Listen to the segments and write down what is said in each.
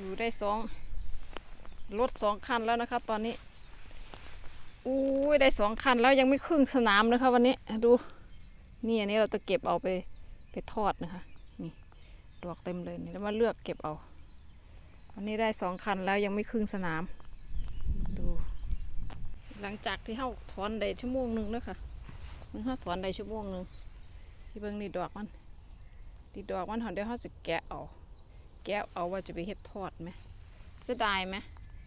ดูได้สองรถสองคันแล้วนะคะตอนนี้อุ้ยได้สองคันแล้วยังไม่ครึ่งสนามนะคะวันนี้ดูนี่อันนี้เราจะเก็บเอาไปไปทอดนะคะนี่ดอกเต็มเลยนี่แล้วมาเลือกเก็บเอาวันนี้ได้สองคันแล้วยังไม่ครึ่งสนาม ดู หลังจากที่เฮาถอนได้ชั่วโมงหนึ่งนะคะมันเฮาถอนได้ชั่วโมงหนึ่งที่เบิ่งนี่ดอกมันดีดอกมันถอนเดี๋ยวเฮาจะแกะเอาแกะเอาว่าจะไปเฮ็ดทอดไหมเสียดายไหม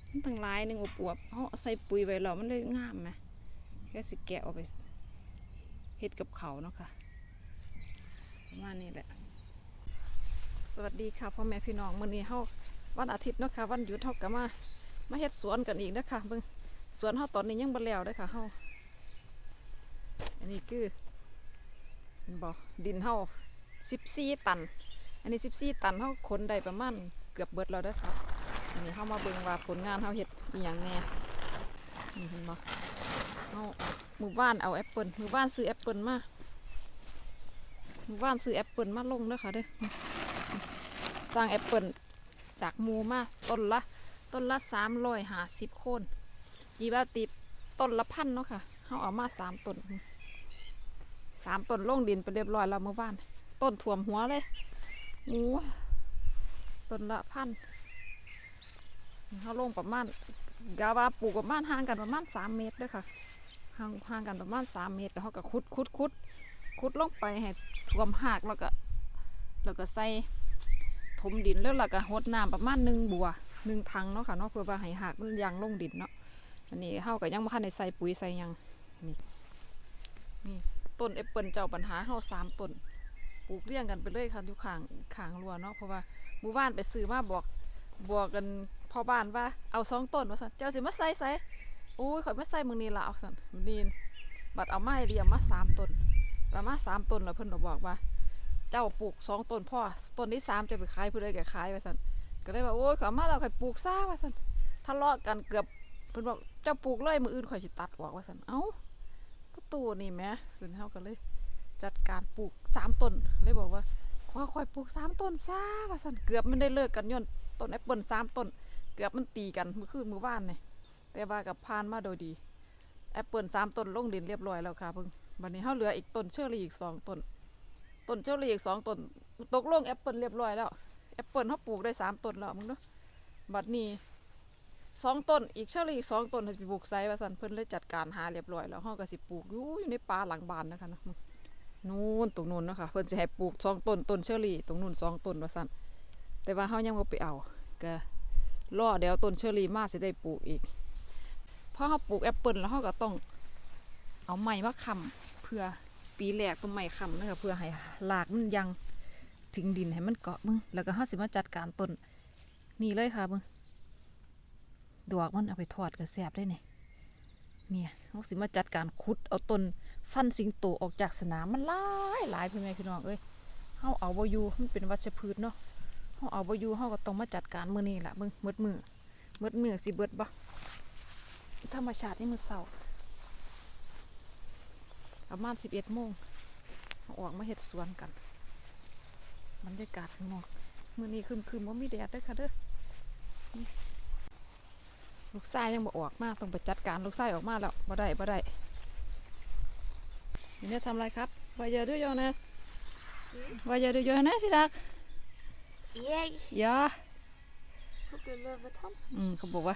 มันตั้งหลายหนึงอวบๆเฮาใส่ปุ๋ยไว้แล้วมันเลยงามไหมแค่สิแกะเอาไปเฮ็ดกับเขาเนาะค่ะประมาณนี้แหละ สวัสดีค่ะพ่อแม่พี่น้องมื้อนี้เฮาวันอาทิตย์เนาะค่ะวันหยุดเฮาก็มามาเฮ็ดสวนกันอีกนะคะเบิ่งสวนเฮาตอนนี้ยังบ่แล้วเด้อค่ะเฮาอันนี้คือเห็นบ่ดินเฮา14ตัน อันนี้14ตันเฮาขนได้ประมาณเกือบเบิดแล้วเด้อครับอันนี้เฮามาเบิ่งว่าผลงานเฮาเฮ็ดอีหยังแน่นี่เห็นบ่เฮาหมู่บ้านเอาแอปเปิลหมู่บ้านซื้อแอปเปิลมาหมู่บ้านซื้อแอปเปิลมาลงเด้อค่ะเด้อสร้างแอปเปิลจากมูมาต้นละต้นละ350โคนยีบาติบต้นละพันเนาะค่ะเขาเอามาสามต้นสามต้นลงดินไปเรียบร้อยแล้วเมื่อวานต้นถ่วมหัวเลย โอ้ต้นละพันเขาลงประมาณกาวาปลูกประมาณห่างกันประมาณสามเมตรเด้วยค่ะห่างห่างกันประมาณสามเมตรแล้วเขาก็ขุดขุดขุดขุดลงไปให้ท่วมหากแล้วก็แล้วก็ใส่ถมดินแล้วเราก็หดน้ำประมาณหนึ่งบัวหนึ่งถังเนาะค่ะเนาะเพื่อว่าให้หากมันยังลงดินเนาะอันนี้เฮาก็ยังบ่ทันได้ใส่ปุ๋ยใส่ยังนี่นี่ต้นแอปเปิลเจ้าปัญหาเฮาสามต้น ปลูกเรียงกันไปเลยค่ะอยู่ข้างข้างรั้วเนาะเพราะว่าหมู่บ้านไปซื้อมาบอกบอกกันพ่อบ้านว่าเอาสองต้นว่าซั่นเจ้าสิมาใส่ใส่โอ้ยข่อยมาใส่มื้อนี้ล่ะเอาซั่นมื้อนี้บัดเอาไม้เรียมมาสามต้นแล้วมาณสามต้นแล้วเพิ่นบอกว่า เจ้าปลูกสองต้นพ่อต้นที่สามจะไปขายผู้ใดก็ขายว่าซั่นก็เลยว่าโอ้ยขอยมาแล้วข่อยปลูกซ่าว่าซั่นทะเลาะกันเกือบเพิ่นบอกเจ้าปลูกเลยมืออื่นข่อยสิตัดออกว่าซั่นเอ้าประตูนี่แหม่ขึ้นเฮากันเลย จัดการปลูกสามต้น เลยบอกว่าขอข่อยปลูกสามต้นซาว่าซั่นเกือบมันได้เลิกกันย้อนต้นแอปเปิลสามต้น เกือบมันตีกันเมื่อคืนมื้อวานนี่แต่ว่ากับผ่านมาโดยดีแอปเปิลสามต้นลงดินเรียบร้อยแล้วค่ะเพิ่งบัดนี้เฮาเหลืออีกต้นเชอรี่อีกสองต้นต้นเชอรี่อีกสองต้นตกลงแอปเปิลเรียบร้อยแล้วแอปเปิลเฮาปลูกได้สามต้นแล้วมึงเนาะบัดนี้สองต้นอีกเชอรี่อีกสองต้นให้ไปปลูกไซว่าสันเพิ่นเลยจัดการหาเรียบร้อยแล้วเฮาก็สิปลูกอยู่อยู่ในป่าหลังบ้านนะคะเนาะ นู่นตรงนู้นเนาะคะเพิ่นสิให้ปลูกสองต้นต้นเชอรี่ตรงนู้นสองต้นว่าซั่นแต่ว่าเฮายังบ่ไปเอาก็รอเดี๋ยวต้นเชอรี่มาสิได้ปลูกอีกพอเฮาปลูกแอปเปิลแล้วเฮาก็ต้องเอาไม้มาค้ำเพื่อปีแรกต้นไม้ค้ำนะคะเพื่อให้รากมันยังถึงดินให้มันเกาะมึงแล้วก็เฮาสิมาจัดการต้นนี่เลยค่ะมึงดอกมันเอาไปทอดก็แซ่บได้นี่เนี่ยเขาสิมาจัดการขุดเอาต้น ฟันสิงโตออกจากสนามมันหลายหลายพี่แม่พี่น้องเอ้ยเฮาเอาบ่อยู่มันเป็นวัชพืชเนาะเฮาเอาบ่อยู่เฮาก็ต้องมาจัดการมื้อนี้ล่ะมึงมืดมือมืดมือสิเบิดบ่ธรรมชาตินี่มือเศร้าประมาณ11โมงเอาออกมาเฮ็ดสวนกันบรรยากาศข้างนอกมื้อนี้ครึมๆบ่มีแดดเด้อค่ะเด้อลูกไส้ยังบ่ออกมาต้องไปจัดการลูกไส้ออกมาแล้วบ่ได้บ่ได้ นี่เนี่ยทำอะไรครับ Vad gör du Jonas Vad gör du Jonas idag Jag Ja hugger lövetann. อืมเขาบอกว่า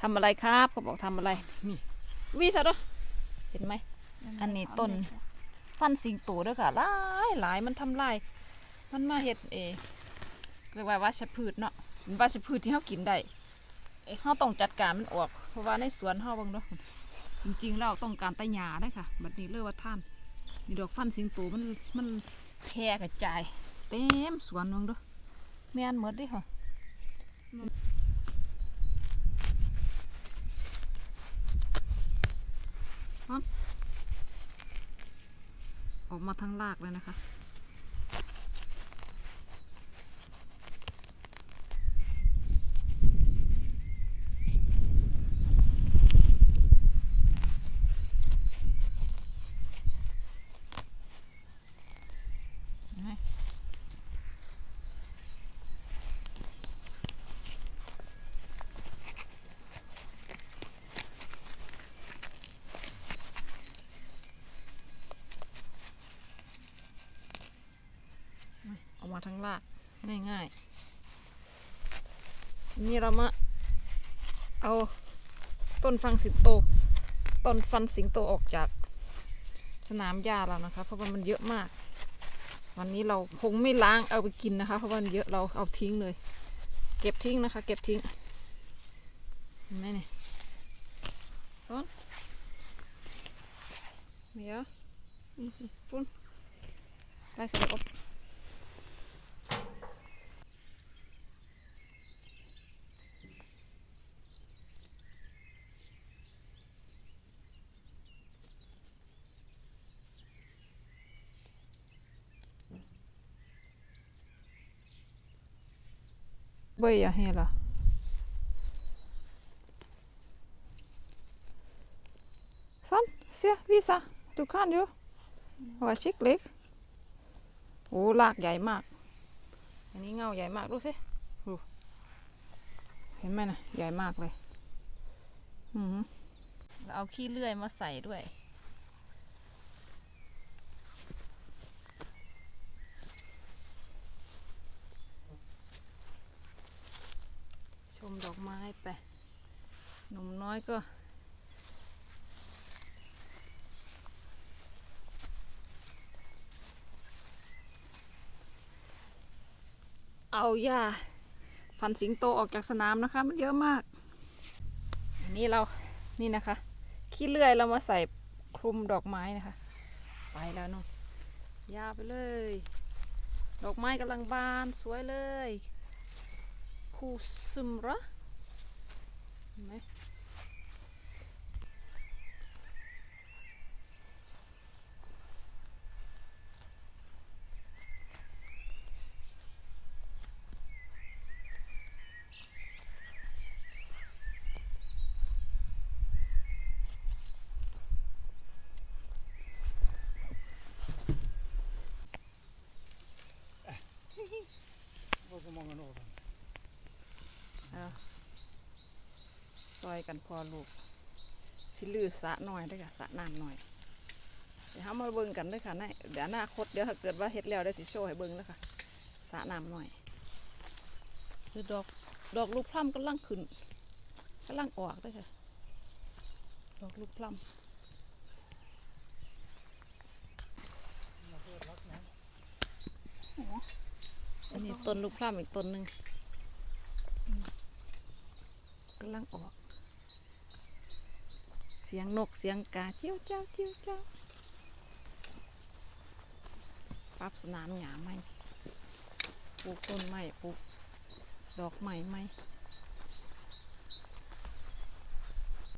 ทำอะไรครับเขาบอกทำอะไรนี่วิสาดเห็นไหมอันนี้ต้นฟันสิงโตเด้วยค่ะหลายหลายมันทำลายมันมาเห็ดเอเรียกว่าวัชพืชเนาะเป็นวัชพืชที่เขากินได้เขาต้องจัดการมันออก เพราะว่าในสวนเขาบางเนาะจริงๆเราต้องการตะหยาได้ค่ะ บัดนี้เรียกว่าท่าน นี่ดอกฟันสิงโตมันมันแพร่กระจาย เต็มสวนมองด้อแม่นหมดดิค่ะออกมาทั้งรากเลยนะคะ มาทั้งรากง่ายๆ นี่เรามาเอาต้นฟังสิงโต ต้นฟันสิงโตออกจากสนามหญ้าเรานะคะ เพราะว่ามันเยอะมาก วันนี้เราคงไม่ล้างเอาไปกินนะคะ เพราะว่ามันเยอะเราเอาทิ้งเลย เก็บทิ้งนะคะ เก็บทิ้งเห็นไหมเนี่ยต้นเดี๋ยวอืมปุ้นได้เสร็จแล้ ว Böja hela. Sånn, se, visa. Du kan jo. Var skikkelig. โอ้ลากใหญ่มาก อันนี้เงาใหญ่มากดูสิดูเห็นไหมนะใหญ่มากเลย อือเอาขี้เลื่อยมาใส่ด้วย ชมดอกไม้ไป หนุ่มน้อยก็ เอาหญ้าฟันสิงโตออกจากสนามนะคะ มันเยอะมาก อันนี้เรา นี่นะคะ ขี้เลื่อยเรามาใส่คลุมดอกไม้นะคะ ไปแล้วเนาะยาไปเลย ดอกไม้กำลังบานสวยเลย คูซึมระเห็นไหม ซอยกันพอลูกสิลือสะหน่อยได้ค่ะสะน้ำหน่อย เดี๋ยวเรามาเบิ่งกันเลยค่ะในเดี๋ยวอนาคตเดี๋ยวถ้าเกิดว่าเฮ็ดแล้วได้สิโชว์ให้เบิ่งแล้วค่ะสะน้ำหน่อยคือดอกดอกลูกพลัมกำลังขึ้นกำลังออกด้วยค่ะ ดอกลูกพลัมอ๋ออันนี้ต้นลูกพลัมอีกต้นหนึ่งกำลังออก สียงนกเสียงกาเจียวเจ้าเจียวเจ้าปรับสนามหญ้าไหมปลูกต้นไม้ปลูกดอกไม้ไหม